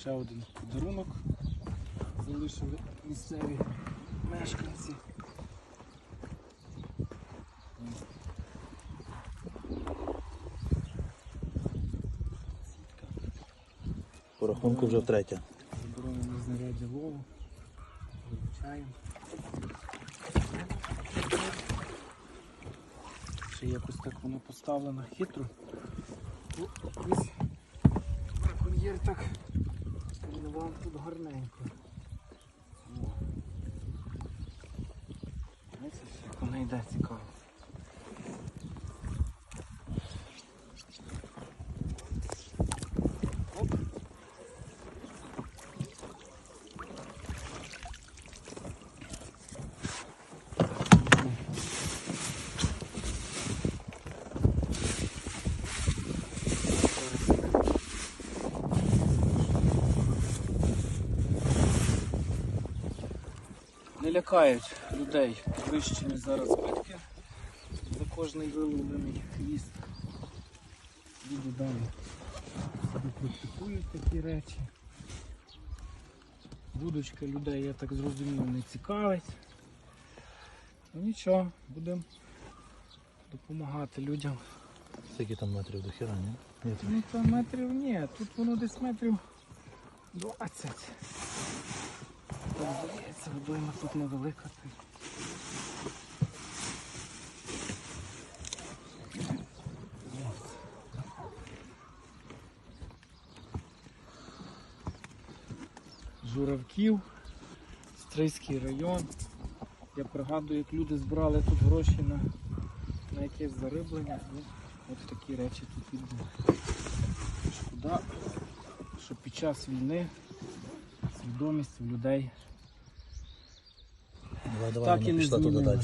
Ще один подарунок залишили місцеві мешканці. По рахунку вже втретє. Заборонені знаряддя лову. Вивчаємо. Ще якось так воно поставлено хитро. Ось браконьєр так тренував тут гарненько. О. Воно йде цікаво. Не лякають людей вищими зараз збитки за кожний виловлений хвіст. Люди далі собі практикують такі речі. Вудочка людей, я так зрозумів, не цікавить. Ну нічого, будемо допомагати людям. Скільки там метрів до хіра, ні? Там Ну то метрів ні, тут воно десь метрів 20. Так, здається, водойма тут невелика. Журавків, Стрийський район. Я пригадую, як люди збирали тут гроші на, на якесь зариблення. Ну, от такі речі тут відбуваються. Шкода, що під час війни свідомість у людей давай, давай, Так і не пішла туди далі.